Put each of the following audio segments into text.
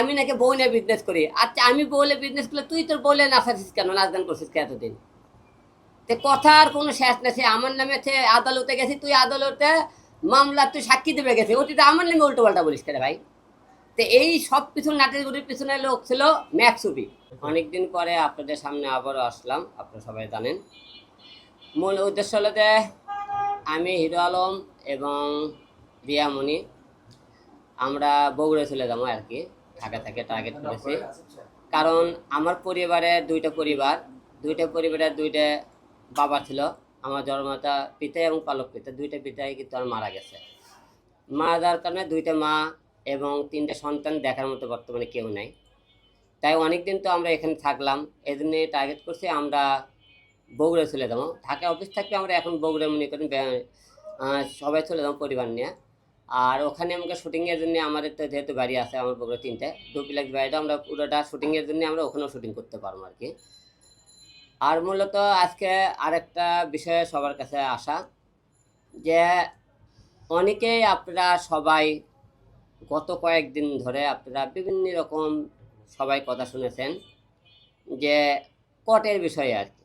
আমি নাকি বউ নিয়ে বিজনেস করি। আচ্ছা আমি বউলে বিজনেস করলে তুই তোর বউলে নাচাছিস কেন? নাচ গান করছিস কে এতদিন? তে কথার কোনো শেষ না সে আমার নামে সে আদালতে গেছি, তুই আদালতে মামলা তুই সাক্ষী দেবে গেছে। ওটি তো আমার নামে উল্টো পাল্টা বলিস কেন ভাই? তো এই সব কিছু নাটেরগুলির পিছনে লোক ছিল ম্যাকসুবি অনেকদিন পরে আপনাদের সামনে আবারও আসলাম, আপনারা সবাই জানেন। মূল উদ্দেশ্য হলো যে আমি হিরো আলম এবং রিয়ামণি আমরা বগুড়ে চলে যাব আর কি। ঢাকা থেকে টার্গেট করেছি কারণ আমার পরিবারে দুইটা পরিবার, দুইটা পরিবারের দুইটা বাবা ছিল, আমার জন্মতা পিতা এবং পালক পিতা, দুইটা পিতাই কিন্তু আমার মারা গেছে। মারা যাওয়ার কারণে দুইটা মা এবং তিনটা সন্তান দেখার মতো বর্তমানে কেউ নাই। তাই অনেক দিন তো আমরা এখানে থাকলাম এই জন্য টার্গেট করছি আমরা বগুড়ে চলে যাব। ঢাকা অফিস থাকলে আমরা এখন বগুড়ে মনে করেন সবাই চলে যাব পরিবার নিয়ে। আর ওখানে আমাকে শুটিংয়ের জন্য আমাদের তো যেহেতু বাড়ি আছে, আমার বগুড়ে তিনটে ডুপ্লেক্স বাড়িটা আমরা পুরোটা শুটিংয়ের জন্য আমরা ওখানেও শুটিং করতে পারব আর কি আর মূলত আজকে আরেকটা বিষয়ে সবার কাছে আসা, যে অনেকেই আপনারা সবাই গত কয়েকদিন ধরে আপনারা বিভিন্ন রকম সবাই কথা শুনেছেন, যে কটের বিষয়ে আর কি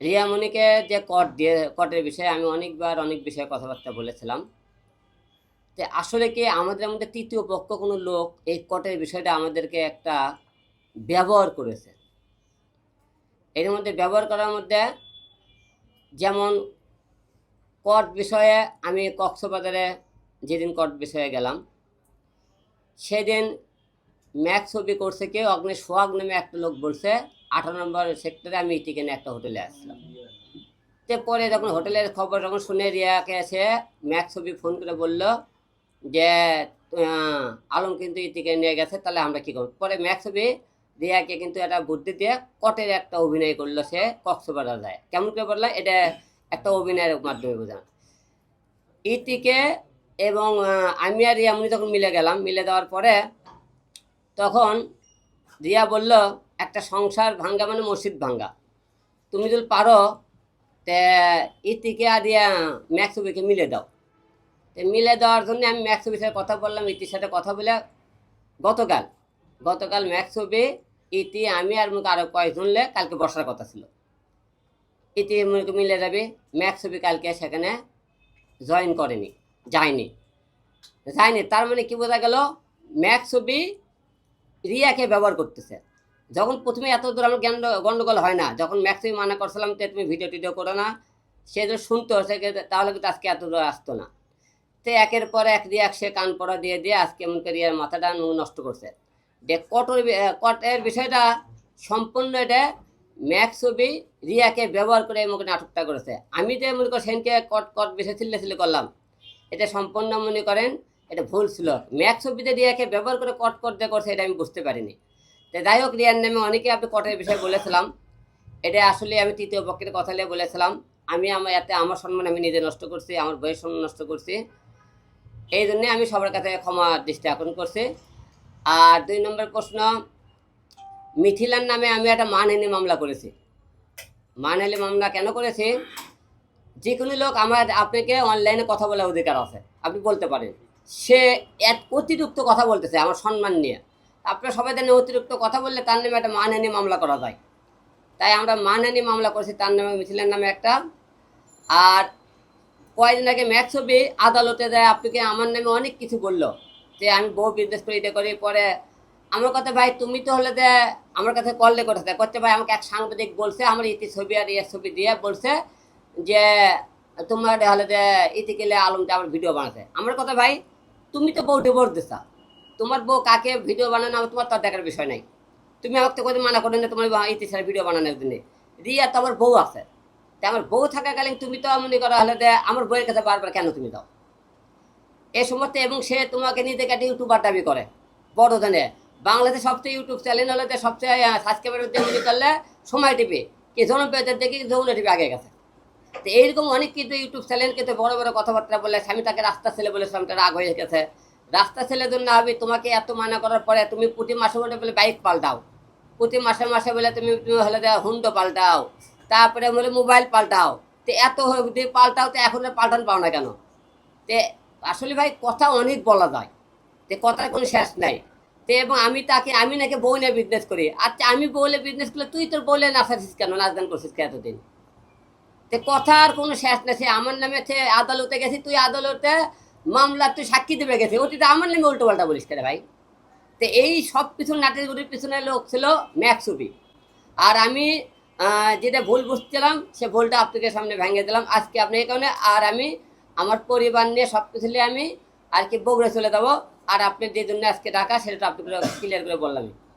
রিয়ামণিকে যে কট দিয়ে কটের বিষয়ে আমি অনেকবার অনেক বিষয়ে কথাবার্তা বলেছিলাম। যে আসলে কি আমাদের মধ্যে তৃতীয় পক্ষ কোনো লোক এই কটের বিষয়টা আমাদেরকে একটা ব্যবহার করেছে। এর মধ্যে ব্যবহার করার মধ্যে যেমন কট বিষয়ে আমি কক্সবাজারে যেদিন কট বিষয়ে গেলাম, সেদিন ম্যাক ছবি করছে কে, অগ্নি সোহাগ নামে একটা লোক বলছে, আঠারো নম্বর সেক্টরে আমি টিকেনে একটা হোটেলে আসলাম। তে পরে যখন হোটেলের খবর যখন শুনে রিয়াকে এসে ম্যাক ছবি ফোন করে বলল যে আলম কিন্তু ইতিকে নিয়ে গেছে, তাহলে আমরা কী করব? পরে ম্যাক ছবি রিয়াকে কিন্তু একটা বুদ্ধি দিয়ে কটের একটা অভিনয় করল সে কক্সবাজার। যায় কেমন করে বলল এটা একটা অভিনয়ের মাধ্যমে বোঝান। ইতিকে এবং আমি আর রিয়ামনি তখন মিলে গেলাম, মিলে দেওয়ার পরে তখন রিয়া বলল, একটা সংসার ভাঙ্গা মানে মসজিদ ভাঙ্গা। তুমি যদি পারো, তে ইতিকে আর রিয়া ম্যাক্সুবিকে মিলে দাও। মিলে দেওয়ার জন্য আমি ম্যাক্সুবির সাথে কথা বললাম, ইতির সাথে কথা বলে। গতকাল গতকাল ম্যাক্সুবি ইতি, আমি আর মুখে আরও কয়েকজন লে কালকে বসার কথা ছিল। ইতি মুখে মিলে যাবে ম্যাক্সুবি কালকে সেখানে জয়েন করেনি, যায়নি। যায়নি, তার মানে কি বোঝা গেল ম্যাক্সুবি রিয়াকে ব্যবহার করতেছে। যখন প্রথমে এত দূর আমার গন্ড, গন্ডগোল হয় না, যখন ম্যাক্সিমাম মানা করছিলাম যে, তুমি ভিডিও টিডিও করো না, সে যদি শুনতো কিন্তু- তাহলে কিন্তু আজকে এত দূর আসতো না। তো একের পর এক রিয়াক সে কান পড়া দিয়ে দিয়ে আজকে এমন করে মাথাটা নষ্ট করছে। যে কটর কটের বিষয়টা সম্পূর্ণ এটা ম্যাক্সবি রিয়াকে ব্যবহার করে এই মুখে নাটকটা করেছে। আমি যে মনে করি সেনকে কট কট বিষয় ছিল্লে করলাম। এটা সম্পূর্ণ মনে করেন এটা ভুল ছিল। ম্যাক্স ছবিতে রিয়াকে ব্যবহার করে কট কট দিয়ে করছে এটা আমি বুঝতে পারিনি। তো যাই হোক, রিয়ার নামে অনেকে আপনি কটের বিষয়ে বলেছিলাম। এটা আসলে আমি তৃতীয় পক্ষের কথা নিয়ে বলেছিলাম। আমি আমার, এতে আমার সম্মান আমি নিজে নষ্ট করছি, আমার বইয়ের সম্মান নষ্ট করছি। এই জন্যে আমি সবার কাছে ক্ষমা দৃষ্টি আকর্ষণ করছি। আর দুই নম্বর প্রশ্ন, মিথিলার নামে আমি একটা মানহানি মামলা করেছি। মানহানি মামলা কেন করেছি? যে কোনো লোক আমার আপনাকে অনলাইনে কথা বলার অধিকার আছে, আপনি বলতে পারেন। সে এক অতিরিক্ত কথা বলতেছে আমার সম্মান নিয়ে। আপনার সবাই জানেন অতিরিক্ত কথা বললে তার নামে একটা মানহানি মামলা করা যায়। তাই আমরা মানহানি মামলা করেছি তার নামে মিছিলের নামে একটা। আর কয়েকদিন আগে ম্যাচ ছবি আদালতে যায় আপনাকে আমার নামে অনেক কিছু বলল? যে আমি বউ বিজনেস করি এটা করি, পরে আমার কথা, ভাই, তুমি তো হলে যে আমার কাছে কল করতে করতে ভাই, আমাকে এক সাংবাদিক বলছে, আমার ইতি ছবি আর ইয়ের ছবি দিয়ে বলছে যে, তোমার হলে যে ইতি গেলে আলমটা আমার ভিডিও বানাতে। আমার কথা, ভাই, তুমি তো বউ ডিভোর্স দিছা। তোমার বউ কাকে ভিডিও বানানো তোমার তার দেখার বিষয় নাই। তুমি আমাকে তো কোথাও মানা করে না, তোমার ইতি ছাড়া ভিডিও বানানোর জন্য রিয়া তো আমার বউ আছে। আমার বউ থাকাকালীন তুমি তো মনে করো হলে আমার বউয়ের কাছে বারবার কেন তুমি দাও? এই সমস্ত এবং সে তোমাকে নিজেকে একটা ইউটিউবার দাবি করে, বড় জানে বাংলাদেশ সবচেয়ে ইউটিউব চ্যানেল হলে সবচেয়ে সাবস্ক্রাইবার মনে করলে সময় টিপে, কি জনপ্রিয়তার দেখি যৌন টিপে আগে গেছে। তো এইরকম অনেক কিন্তু ইউটিউব চ্যানেল কিন্তু বড় বড় কথাবার্তা বলে তাকে রাস্তা ছেলে বলে স্বামীটা রাগ হয়ে গেছে। রাস্তা ছেলের জন্য আমি তোমাকে এত মানা করার পরে তুমি প্রতি মাসে বলে বাইক পাল্টাও। প্রতি মাসে মাসে বলে তুমি হলে যে হুন্ডো পাল্টাও। তারপরে বলে, মোবাইল পাল্টাও। তো এত দিয়ে পাল্টাও, তো এখন পাল্টান পাও না কেন? তে আসলে ভাই, কথা অনেক বলা যায়। তে কথার কোনো শেষ নাই। তে এবং আমি তাকে, আমি নাকি বউ নিয়ে বিজনেস করি। আচ্ছা আমি বউলে বিজনেস করলে তুই তোর বউলে নাচাছিস কেন? নাচ গান করছিস কে এতদিন? তো কথার কোনো শেষ নেই। সে আমার নামে সে আদালতে গেছি, তুই আদালতে মামলা, তুই সাক্ষী দেবে গেছে। ওটিতে আমার নামে উল্টো পাল্টা বলিস কেন ভাই? তো এই সব কিছু নাটেরগুলির পিছনে লোক ছিল ম্যাকসুবি। আর আমি যেটা ভুল বুঝছিলাম, সে ভুলটা আপনাদের সামনে ভেঙে দিলাম। আজকে আপনি কারণে আর আমি, আমার পরিবার নিয়ে সব কিছু নিয়ে আমি আর কি বগুড়া চলে যাব। আর আপনি যে জন্য আজকে ডাকা, সেটা আপনাকে ক্লিয়ার করে বললাম